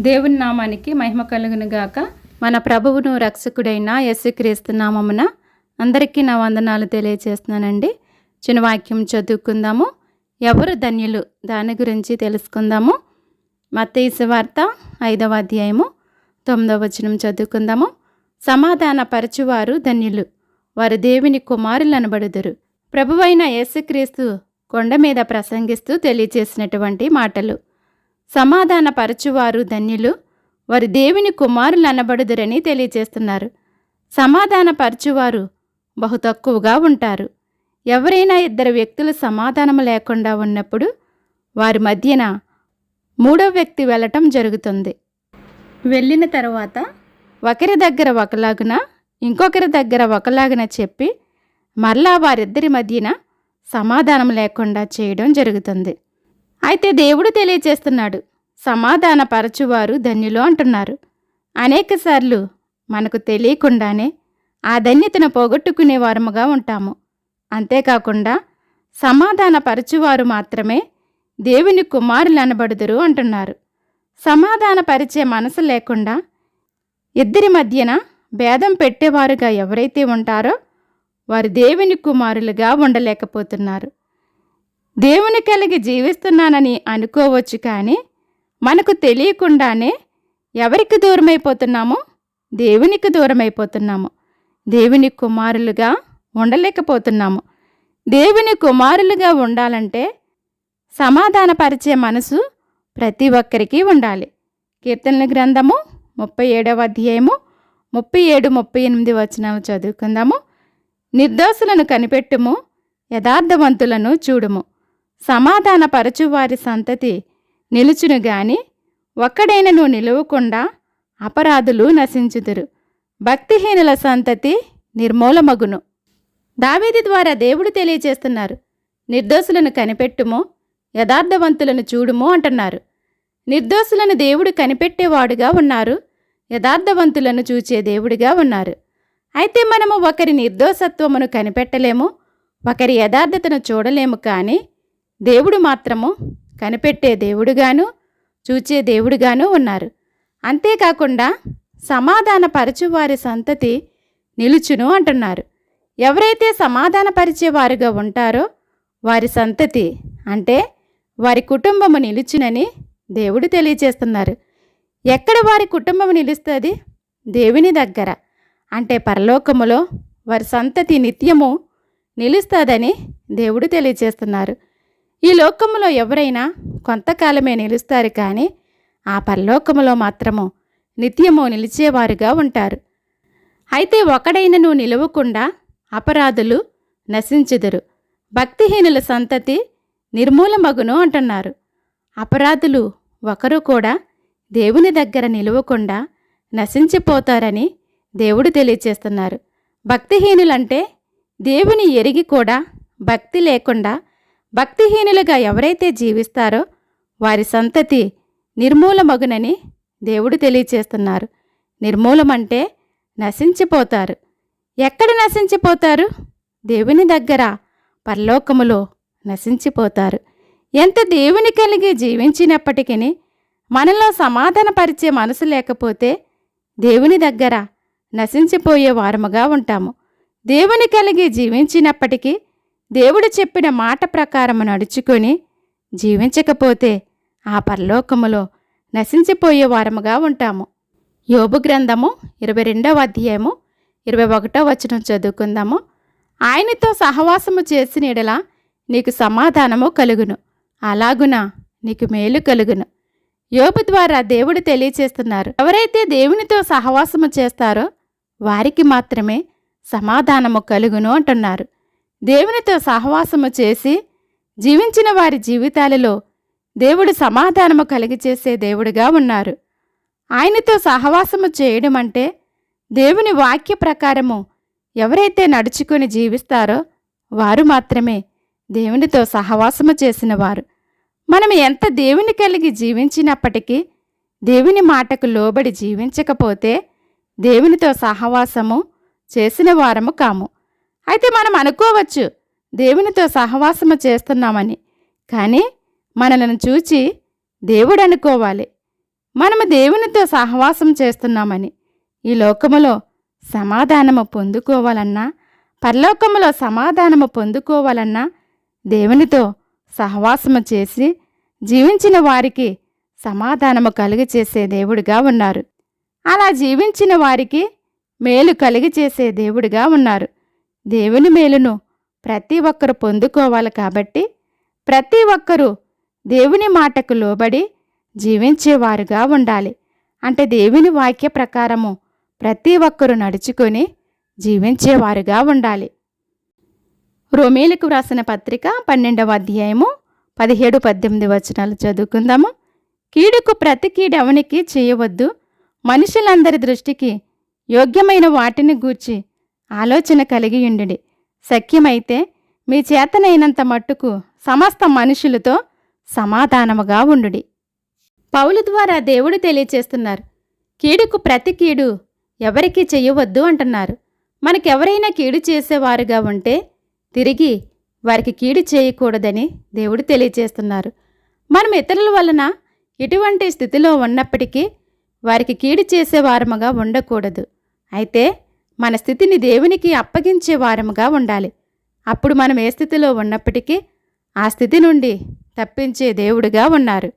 దేవుని నామానికి మహిమ కలుగును గాక. మన ప్రభువును రక్షకుడైన యేసుక్రీస్తు నామమున అందరికీ నా వందనాలు తెలియజేస్తున్నానండి చిన్న వాక్యం చదువుకుందాము. ఎవరు ధన్యులు? దాని గురించి తెలుసుకుందాము. మత్తయి వార్త ఐదవ అధ్యాయము తొమ్మిదవ వచనం చదువుకుందాము. సమాధాన పరచువారు ధన్యులు. వారు దేవుని కుమారులు అనబడుదురు ప్రభువైన యేసుక్రీస్తు కొండ మీద ప్రసంగిస్తూ తెలియచేసినటువంటి మాటలు. సమాధానపరచువారు ధన్యులు. వారు దేవుని కుమారులు అనబడుదురని తెలియజేస్తున్నారు సమాధాన పరచువారు బహు తక్కువగా ఉంటారు. ఎవరైనా ఇద్దరు వ్యక్తులు సమాధానం లేకుండా ఉన్నప్పుడు వారి మధ్యన మూడో వ్యక్తి వెళ్ళటం జరుగుతుంది. వెళ్ళిన తర్వాత ఒకరి దగ్గర ఒకలాగున ఇంకొకరి దగ్గర ఒకలాగున చెప్పి మరలా వారిద్దరి మధ్యన సమాధానం లేకుండా చేయడం జరుగుతుంది. అయితే దేవుడు తెలియచేస్తున్నాడు సమాధాన పరచువారు ధన్యులు అంటున్నారు. అనేకసార్లు మనకు తెలియకుండానే ఆ ధన్యతను పోగొట్టుకునే వారముగా ఉంటాము. అంతేకాకుండా సమాధానపరచువారు మాత్రమే దేవుని కుమారులు అనబడుదురు అంటున్నారు. సమాధాన పరిచే మనసు లేకుండా ఇద్దరి మధ్యన భేదం పెట్టేవారుగా ఎవరైతే ఉంటారో వారు దేవుని కుమారులుగా ఉండలేకపోతున్నారు. దేవుని కలిగి జీవిస్తున్నానని అనుకోవచ్చు కానీ మనకు తెలియకుండానే ఎవరికి దూరమైపోతున్నామో? దేవునికి దూరమైపోతున్నాము. దేవుని కుమారులుగా ఉండలేకపోతున్నాము. దేవుని కుమారులుగా ఉండాలంటే సమాధానపరిచే మనసు ప్రతి ఒక్కరికి ఉండాలి. కీర్తనల గ్రంథము ముప్పై ఏడవ అధ్యాయము ముప్పై ఏడు ముప్పై ఎనిమిది వచనాలు చదువుకుందాము. నిర్దోషులను కనిపెట్టుము యథార్థవంతులను చూడుము. సమాధానపరచువారి సంతతి నిలుచును గాని ఒక్కడైనను నిలువకుండా అపరాధులు నశించుదురు. భక్తిహీనుల సంతతి నిర్మూలమగును. దావేది ద్వారా దేవుడు తెలియచేస్తున్నారు నిర్దోషులను కనిపెట్టుము యథార్థవంతులను చూడుము అంటున్నారు. నిర్దోషులను దేవుడు కనిపెట్టేవాడుగా ఉన్నారు యథార్థవంతులను చూచే దేవుడిగా ఉన్నారు. అయితే మనము ఒకరి నిర్దోషత్వమును కనిపెట్టలేము ఒకరి యథార్థతను చూడలేము కానీ దేవుడు మాత్రము కనిపెట్టే దేవుడుగాను చూచే దేవుడుగాను ఉన్నారు. అంతేకాకుండా సమాధానపరచు వారి సంతతి నిలుచును అంటున్నారు. ఎవరైతే సమాధానపరిచేవారుగా ఉంటారో వారి సంతతి అంటే వారి కుటుంబము నిలుచునని దేవుడు తెలియచేస్తున్నారు. ఎక్కడ వారి కుటుంబం నిలుస్తుంది? దేవుని దగ్గర. అంటే పరలోకములో వారి సంతతి నిత్యము నిలుస్తుందని దేవుడు తెలియచేస్తున్నారు. ఈ లోకములో ఎవరైనా కొంతకాలమే నిలుస్తారు కానీ ఆ పరలోకములో మాత్రము నిత్యము నిలిచేవారుగా ఉంటారు. అయితే ఒకడైనను నిలవకుండా అపరాధులు నశించుదురు. భక్తిహీనుల సంతతి నిర్మూలమగును అంటున్నారు. అపరాధులు ఒకరు కూడా దేవుని దగ్గర నిలవకుండా నశించిపోతారని దేవుడు తెలియచేస్తున్నారు. భక్తిహీనులంటే దేవుని ఎరిగి కూడా భక్తి లేకుండా భక్తిహీనులుగా ఎవరైతే జీవిస్తారో వారి సంతతి నిర్మూలమగునని దేవుడు తెలియచేస్తున్నారు. నిర్మూలమంటే నశించిపోతారు. ఎక్కడ నశించిపోతారు? దేవుని దగ్గర పరలోకములో నశించిపోతారు. ఎంత దేవుని కలిగి జీవించినప్పటికీ మనలో సమాధానపరిచే మనసు లేకపోతే దేవుని దగ్గర నశించిపోయే వారముగా ఉంటాము. దేవుని కలిగి జీవించినప్పటికీ దేవుడు చెప్పిన మాట ప్రకారము నడుచుకొని జీవించకపోతే ఆ పరలోకములో నశించిపోయే వారముగా ఉంటాము. యోబు గ్రంథము ఇరవై రెండవ అధ్యాయము ఇరవై ఒకటో వచనం చదువుకుందాము. ఆయనతో సహవాసము చేసిన ఎడల నీకు సమాధానము కలుగును. అలాగున నీకు మేలు కలుగును. యోబు ద్వారా దేవుడు తెలియచేస్తున్నారు. ఎవరైతే దేవునితో సహవాసము చేస్తారో వారికి మాత్రమే సమాధానము కలుగును అంటున్నారు. దేవునితో సహవాసము చేసి జీవించిన వారి జీవితాలలో దేవుడు సమాధానము కలిగిచేసే దేవుడిగా ఉన్నారు. ఆయనతో సహవాసము చేయడం అంటే దేవుని వాక్య ప్రకారము ఎవరైతే నడుచుకొని జీవిస్తారో వారు మాత్రమే దేవునితో సహవాసము చేసినవారు. మనం ఎంత దేవుని కలిగి జీవించినప్పటికీ దేవుని మాటకు లోబడి జీవించకపోతే దేవునితో సహవాసము చేసిన వారము కాము. అయితే మనం అనుకోవచ్చు దేవునితో సహవాసము చేస్తున్నామని. కానీ మనలను చూచి దేవుడు అనుకోవాలి. మనము దేవునితో సహవాసం చేస్తున్నామని. ఈ లోకములో సమాధానము పొందుకోవాలన్నా పరలోకములో సమాధానము పొందుకోవాలన్నా దేవునితో సహవాసము చేసి జీవించిన వారికి సమాధానము కలిగి చేసే దేవుడిగా ఉన్నారు. అలా జీవించిన వారికి మేలు కలిగి చేసే దేవుడిగా ఉన్నారు. దేవుని మేలును ప్రతి ఒక్కరు పొందుకోవాలి కాబట్టి ప్రతి ఒక్కరూ దేవుని మాటకు లోబడి జీవించేవారుగా ఉండాలి. అంటే దేవుని వాక్య ప్రకారము ప్రతి ఒక్కరూ నడుచుకొని జీవించేవారుగా ఉండాలి. రోమేలకు వ్రాసిన పత్రిక పన్నెండవ అధ్యాయము పదిహేడు పద్దెనిమిది వచనాలు చదువుకుందాము. కీడుకు ప్రతి కీడెవనికి చేయవద్దు. మనుషులందరి దృష్టికి యోగ్యమైన వాటిని గూర్చి ఆలోచన కలిగి ఉండుడి. సఖ్యమైతే మీ చేతనైనంత మట్టుకు సమస్త మనుషులతో సమాధానముగా ఉండుడి. పౌలు ద్వారా దేవుడు తెలియచేస్తున్నారు. కీడుకు ప్రతి కీడు ఎవరికీ చెయ్యవద్దు అంటున్నారు. మనకెవరైనా కీడు చేసేవారుగా ఉంటే తిరిగి వారికి కీడు చేయకూడదని దేవుడు తెలియచేస్తున్నారు. మనం ఇతరుల వలన ఎటువంటి స్థితిలో ఉన్నప్పటికీ వారికి కీడు చేసేవారముగా ఉండకూడదు. అయితే మన స్థితిని దేవునికి అప్పగించే వారముగా ఉండాలి. అప్పుడు మనం ఏ స్థితిలో ఉన్నప్పటికీ ఆ స్థితి నుండి తప్పించే దేవుడుగా ఉన్నారు.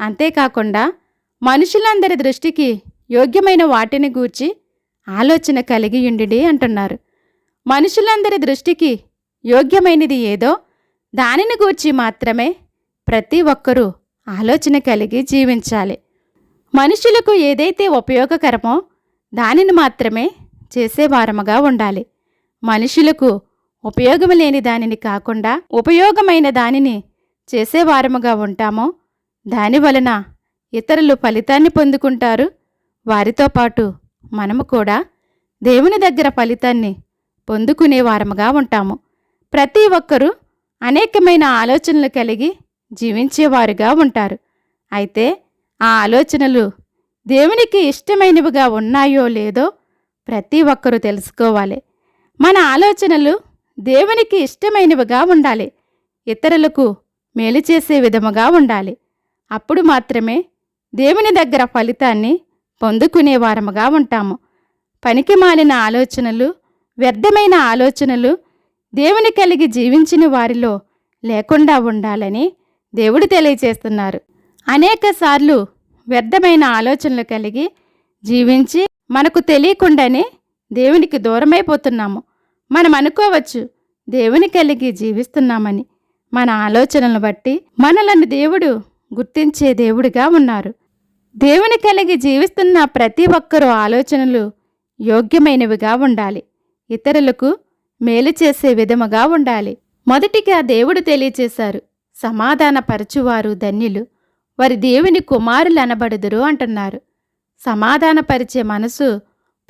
అంతేకాకుండా మనుషులందరి దృష్టికి యోగ్యమైన వాటిని గూర్చి ఆలోచన కలిగి ఉండి అంటున్నారు. మనుషులందరి దృష్టికి యోగ్యమైనది ఏదో దానిని గూర్చి మాత్రమే ప్రతి ఒక్కరూ ఆలోచన కలిగి జీవించాలి. మనుషులకు ఏదైతే ఉపయోగకరమో దానిని మాత్రమే చేసేవారముగా ఉండాలి. మనుషులకు ఉపయోగం లేని దానిని కాకుండా ఉపయోగమైన దానిని చేసేవారముగా ఉంటామో దాని వలన ఇతరులు ఫలితాన్ని పొందుకుంటారు. వారితో పాటు మనము కూడా దేవుని దగ్గర ఫలితాన్ని పొందుకునే వారముగా ఉంటాము. ప్రతి ఒక్కరూ అనేకమైన ఆలోచనలు కలిగి జీవించేవారుగా ఉంటారు. అయితే ఆ ఆలోచనలు దేవునికి ఇష్టమైనవిగా ఉన్నాయో లేదో ప్రతి ఒక్కరూ తెలుసుకోవాలి. మన ఆలోచనలు దేవునికి ఇష్టమైనవిగా ఉండాలి. ఇతరులకు మేలు చేసే విధముగా ఉండాలి. అప్పుడు మాత్రమే దేవుని దగ్గర ఫలితాన్ని పొందుకునే వారముగా ఉంటాము. పనికి మాలిన ఆలోచనలు వ్యర్థమైన ఆలోచనలు దేవుని కలిగి జీవించిన వారిలో లేకుండా ఉండాలని దేవుడు తెలియచేస్తున్నారు అనేకసార్లు వ్యర్థమైన ఆలోచనలు కలిగి జీవించి మనకు తెలియకుండానే దేవునికి దూరమైపోతున్నాము. మనం అనుకోవచ్చు దేవుని కలిగి జీవిస్తున్నామని. మన ఆలోచనలను బట్టి మనలను దేవుడు గుర్తించే దేవుడిగా ఉన్నారు. దేవుని కలిగి జీవిస్తున్న ప్రతి ఒక్కరూ ఆలోచనలు యోగ్యమైనవిగా ఉండాలి. ఇతరులకు మేలు చేసే విధముగా ఉండాలి. మొదటిగా దేవుడు తెలియచేశారు సమాధానపరచువారు ధన్యులు. వారి దేవుని కుమారులు అనబడుదురు అంటున్నారు. సమాధానపరిచే మనసు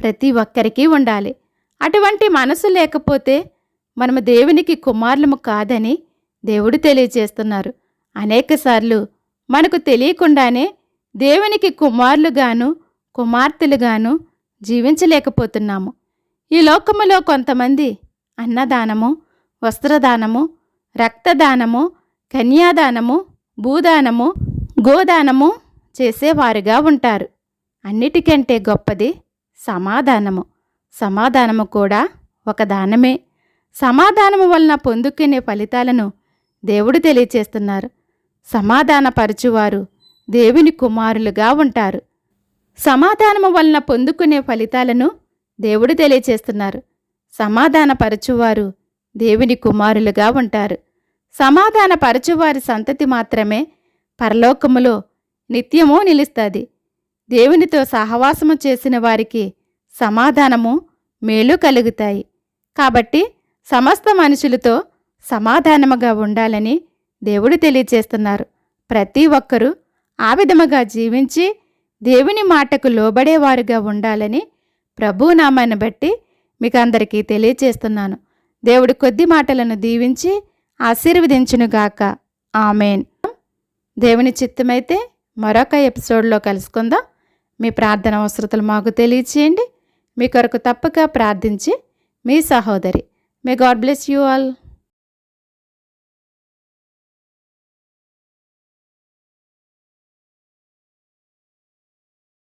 ప్రతి ఒక్కరికి ఉండాలి. అటువంటి మనసు లేకపోతే మనము దేవునికి కుమారులము కాదని దేవుడు తెలియజేస్తున్నారు. అనేకసార్లు మనకు తెలియకుండానే దేవునికి కుమారులుగాను కుమార్తెలుగాను జీవించలేకపోతున్నాము. ఈ లోకములో కొంతమంది అన్నదానము వస్త్రదానము రక్తదానము కన్యాదానము భూదానము గోదానము చేసేవారుగా ఉంటారు. అన్నిటికంటే గొప్పది సమాధానము. సమాధానము కూడా ఒక దానమే. సమాధానము వలన పొందుకునే ఫలితాలను దేవుడు తెలియచేస్తున్నారు. సమాధానపరచువారు దేవుని కుమారులుగా ఉంటారు. సమాధానము వలన పొందుకునే ఫలితాలను దేవుడు తెలియచేస్తున్నారు. సమాధానపరచువారు దేవుని కుమారులుగా ఉంటారు. సమాధానపరచువారి సంతతి మాత్రమే పరలోకములో నిత్యము నిలుస్తుంది. దేవునితో సహవాసము చేసిన వారికి సమాధానము మేలు కలుగుతాయి. కాబట్టి సమస్త మనుషులతో సమాధానముగా ఉండాలని దేవుడు తెలియచేస్తున్నారు. ప్రతి ఒక్కరూ ఆ విధముగా జీవించి దేవుని మాటకు లోబడేవారుగా ఉండాలని ప్రభునామాన్ని బట్టి మీకు అందరికీ తెలియచేస్తున్నాను. దేవుడు కొద్ది మాటలను దీవించి ఆశీర్వదించునుగాక. ఆమెన్. దేవుని చిత్తమైతే మరొక ఎపిసోడ్లో కలుసుకుందాం. మీ ప్రార్థన అవసరతలు మాకు తెలియచేయండి. మీ కొరకు తప్పక ప్రార్థించి మీ సహోదరి. May God bless you all